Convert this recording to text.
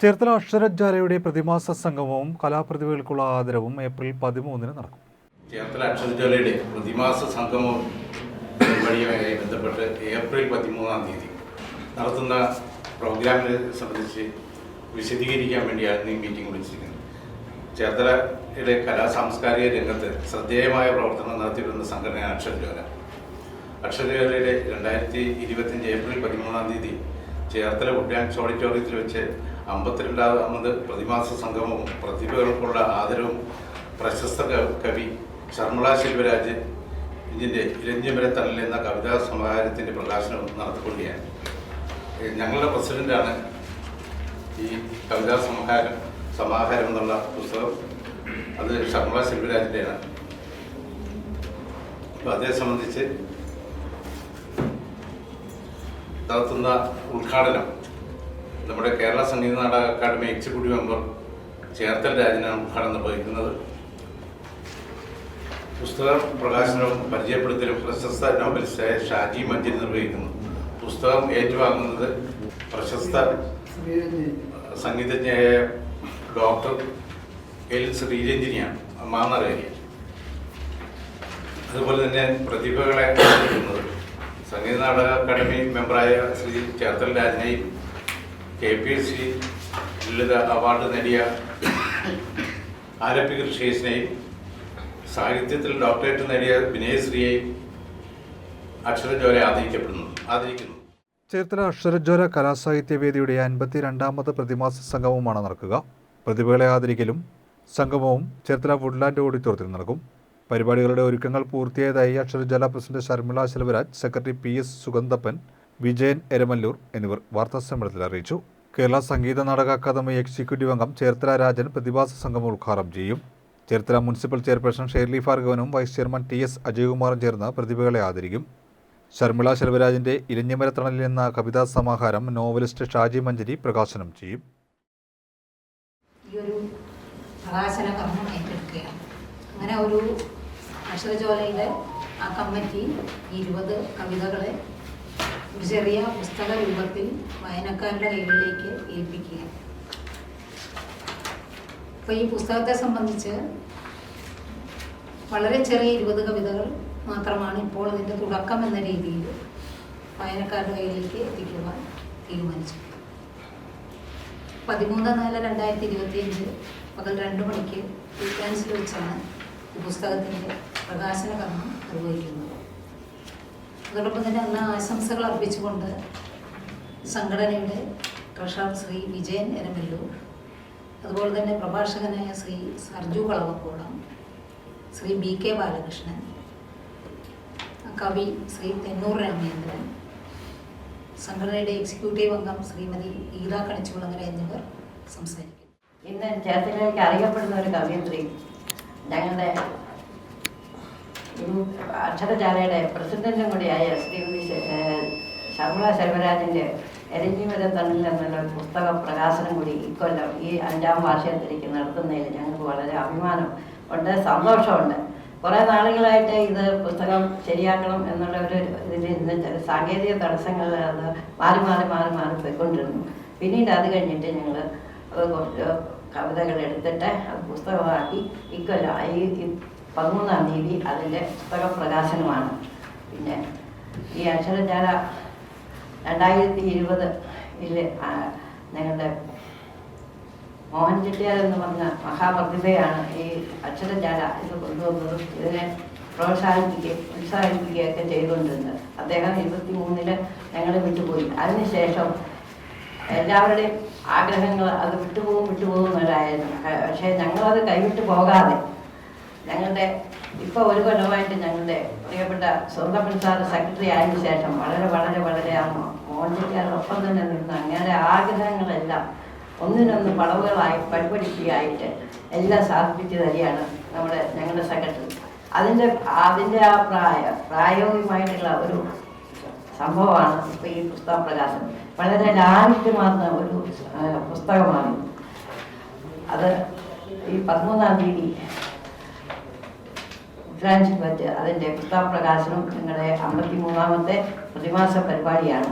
ചേർത്തല അക്ഷരജ്വാലയുടെ പ്രതിമാസ സംഗമവും കലാപ്രതിഭകൾക്കുള്ള ആദരവും ഏപ്രിൽ പതിമൂന്നിന് നടക്കും. ചേർത്തല അക്ഷരജ്വാലയുടെ പ്രതിമാസ സംഗമവും പരിപാടിയുമായി ബന്ധപ്പെട്ട് ഏപ്രിൽ പതിമൂന്നാം തീയതി നടത്തുന്ന പ്രോഗ്രാമിനെ സംബന്ധിച്ച് വിശദീകരിക്കാൻ വേണ്ടിയാണ് ഈ മീറ്റിംഗ് വിളിച്ചിരിക്കുന്നത്. ചേർത്തലയുടെ കലാ സാംസ്കാരിക രംഗത്ത് ശ്രദ്ധേയമായ പ്രവർത്തനം നടത്തിവരുന്ന സംഘടനയാണ് അക്ഷരജ്വാല അക്ഷരജ്വാലയുടെ രണ്ടായിരത്തി ഇരുപത്തിയഞ്ച് ഏപ്രിൽ പതിമൂന്നാം തീയതി ചേർത്തല വുഡ്ലാൻഡ്സ് ഓഡിറ്റോറിയത്തിൽ വെച്ച് അമ്പത്തിരണ്ടാമത് പ്രതിമാസ സംഗമവും പ്രതിഭകൾക്കുള്ള ആദരവും പ്രശസ്ത കവി ശർമ്മള ശിൽവരാജ് ഇതിന്റെ ഇരഞ്ഞമരത്തണൽ എന്ന കവിതാ സമാഹാരത്തിന്റെ പ്രകാശനം നടത്തിക്കൊണ്ടിയാണ് ഞങ്ങളുടെ പ്രസിഡന്റാണ് ഈ കവിതാ സമാഹാരം സമാഹാരം എന്നുള്ള പുസ്തകം. അത് ശർമ്മളാ ശിൽവരാജിന്റെയാണ് അപ്പോൾ അതേ സംബന്ധിച്ച് നടത്തുന്ന ഉദ്ഘാടനം നമ്മുടെ Kerala Sangeetha Nataka academy executive member Cherthala രാജനാണ് ഉദ്ഘാടനം നിർവഹിക്കുന്നത് പുസ്തക പ്രകാശനവും പരിചയപ്പെടുത്തലും പ്രശസ്ത നോവലിസ്റ്റായ ഷാജി മഞ്ചേരി നിർവഹിക്കുന്നു. പുസ്തകം ഏറ്റുവാങ്ങുന്നത് പ്രശസ്ത സംഗീതജ്ഞയായ ഡോക്ടർ എൽ ശ്രീരഞ്ജിനിയാണ്. മാന്നറേരിയ അതുപോലെ തന്നെ പ്രതിഭകളെ സംഗീത നാടക അക്കാദമി മെമ്പറായ Shri ചേർത്തൽ രാജനെയും K P S C Lalitha award നേടിയ ആലപ്പി കൃഷീസിനെയും സാഹിത്യത്തിൽ ഡോക്ടറേറ്റ് നേടിയ വിനയശ്രീയെയും അക്ഷരജോല ആദരിക്കപ്പെടുന്നു ആദരിക്കുന്നു. ചേർത്തല അക്ഷരജ്വല കലാസാഹിത്യ വേദിയുടെ അൻപത്തിരണ്ടാമത് പ്രതിമാസ സംഗമമാണ് നടക്കുക. പ്രതിഭകളെ ആദരിക്കലും സംഗമവും ചേർത്തല വുഡ്ലാൻഡ് ഓഡിറ്റോറിയത്തിൽ നടക്കും. പരിപാടികളുടെ ഒരുക്കങ്ങൾ പൂർത്തിയായതായി Aksharajwala president Sharmila Selvaraj secretary P S Sugandhappan Vijayan Eramalloor എന്നിവർ വാർത്താസമ്മേളനത്തിൽ അറിയിച്ചു. കേരള സംഗീത നാടക അക്കാദമി എക്സിക്യൂട്ടീവ് അംഗം ചേർത്തല രാജൻ പ്രതിഭാസ സംഗമം ഉദ്ഘാടനം ചെയ്യും. ചേർത്തല മുനിസിപ്പൽ ചെയർപേഴ്സൺ ഷേർലി ഭാർഗവനും വൈസ് ചെയർമാൻ ടി എസ് അജയകുമാറും ചേർന്ന് പ്രതിഭകളെ ആദരിക്കും. ശർമിള ശെൽവരാജിന്റെ ഇലഞ്ഞിമരത്തണലിൽ എന്ന കവിതാ സമാഹാരം നോവലിസ്റ്റ് ഷാജി മഞ്ചരി പ്രകാശനം ചെയ്യും. അങ്ങനെ ഒരു അക്ഷരജോലയുടെ ആ കമ്മിറ്റി ഇരുപത് കവിതകളെ ഒരു ചെറിയ പുസ്തക രൂപത്തിൽ വായനക്കാരുടെ കൈകളിലേക്ക് ഏൽപ്പിക്കുക അപ്പോൾ ഈ പുസ്തകത്തെ സംബന്ധിച്ച് വളരെ ചെറിയ ഇരുപത് കവിതകൾ മാത്രമാണ് ഇപ്പോൾ അതിന്റെ തുടക്കം എന്ന രീതിയിൽ വായനക്കാരുടെ കയ്യിലേക്ക് എത്തിക്കുവാൻ തീരുമാനിച്ചു പതിമൂന്ന് നാല് രണ്ടായിരത്തി ഇരുപത്തിയഞ്ച് പകൽ രണ്ട് മണിക്ക് ഫ്രീക്വൻസിൽ വെച്ചാണ് ഈ പുസ്തകത്തിന്റെ പ്രകാശന കർമ്മം നിർവഹിക്കുന്നത്. അതോടൊപ്പം തന്നെ അന്ന് ആശംസകൾ അർപ്പിച്ചുകൊണ്ട് സംഘടനയുടെ ട്രഷറർ ശ്രീ വിജയൻ എരമല്ലൂർ അതുപോലെ തന്നെ പ്രഭാഷകനായ ശ്രീ സർജു കളവക്കോളം ശ്രീ ബി കെ ബാലകൃഷ്ണൻ കവി ശ്രീ തെന്നൂർ രാമേന്ദ്രൻ സംഘടനയുടെ എക്സിക്യൂട്ടീവ് അംഗം ശ്രീമതി ഗീത കണിച്ചുകുളങ്ങര എന്നിവർ സംസാരിക്കും ഇന്ന് ചേർത്തലയിലേക്ക് അറിയപ്പെടുന്ന ഒരു കവിയത്രി ഞങ്ങളുടെ ഈ അക്ഷരജാലയുടെ പ്രസിഡന്റും കൂടിയായ ശ്രീമതി ശർമ്മള ശർവരാജിന്റെ എരഞ്ഞിമര തണ്ണിൽ എന്നുള്ള പുസ്തക പ്രകാശനം കൂടി ഇക്കൊല്ലം ഈ അഞ്ചാം വാർഷികത്തിലേക്ക് നടത്തുന്നതിൽ ഞങ്ങൾക്ക് വളരെ അഭിമാനം ഉണ്ട് സന്തോഷമുണ്ട്. കുറേ നാളുകളായിട്ട് ഇത് പുസ്തകം ശരിയാക്കണം എന്നുള്ള ഒരു ഇതിൽ ഇന്ന് സാങ്കേതിക തടസ്സങ്ങൾ അത് മാറി മാറി മാറി മാറി പോയിക്കൊണ്ടിരുന്നു. പിന്നീട് അത് കഴിഞ്ഞിട്ട് ഞങ്ങൾ കവിതകൾ എടുത്തിട്ട് പുസ്തകമാക്കി ഇക്കൊല്ലം ഈ പതിമൂന്നാം തീയതി അതിന്റെ പുസ്തക പ്രകാശനമാണ്. പിന്നെ ഈ അക്ഷരജാല രണ്ടായിരത്തി ഇരുപത് ഇല്ലേ ഞങ്ങളുടെ മോഹൻ ചെട്ടിയാർ എന്ന് പറഞ്ഞ മഹാപ്രതിഭയാണ് ഈ അക്ഷരജാല ഇത് കൊണ്ടുവന്നതും. ഇതിനെ പ്രോത്സാഹിപ്പിക്കുകയും ഉത്സാഹിപ്പിക്കുകയൊക്കെ ചെയ്തുകൊണ്ടിരുന്നത്. അദ്ദേഹം ഇരുപത്തി മൂന്നിൽ ഞങ്ങൾ വിട്ടുപോയി അതിനുശേഷം എല്ലാവരുടെയും ആഗ്രഹങ്ങൾ അത് വിട്ടുപോകും വിട്ടുപോകുന്നവരായിരുന്നു ക- പക്ഷേ ഞങ്ങളത് കൈവിട്ട് പോകാതെ ഇപ്പോൾ ഒരു കൊല്ലമായിട്ട് ഞങ്ങളുടെ പ്രിയപ്പെട്ട സ്വന്തം പ്രസാദ സെക്രട്ടറി ആയതിനു ശേഷം വളരെ വളരെ വളരെ ആ മോഹൻചെട്ടിയാരൊപ്പം തന്നെ നിന്ന്. അങ്ങനെ ആഗ്രഹങ്ങളെല്ലാം ഒന്നിനൊന്ന് വളവുകളായി പരിപഠിക്കുകയായിട്ട് എല്ലാം സാധിപ്പിച്ചു തരികയാണ് നമ്മുടെ ഞങ്ങളുടെ സെക്രട്ടറി അതിന്റെ അതിന്റെ ആ പ്രായ പ്രായോഗികമായിട്ടുള്ള ഒരു സംഭവമാണ് ഇപ്പോൾ ഈ പുസ്തക പ്രകാശനം വളരെ ലാളിത്യമാർന്ന ഒരു പുസ്തകമാണ്. അത് ഈ പതിമൂന്നാം തീയതി വെച്ച് അതിന്റെ പുസ്തക പ്രകാശനം ഞങ്ങളുടെ അമ്പത്തി മൂന്നാമത്തെ പ്രതിമാസ പരിപാടിയാണ്.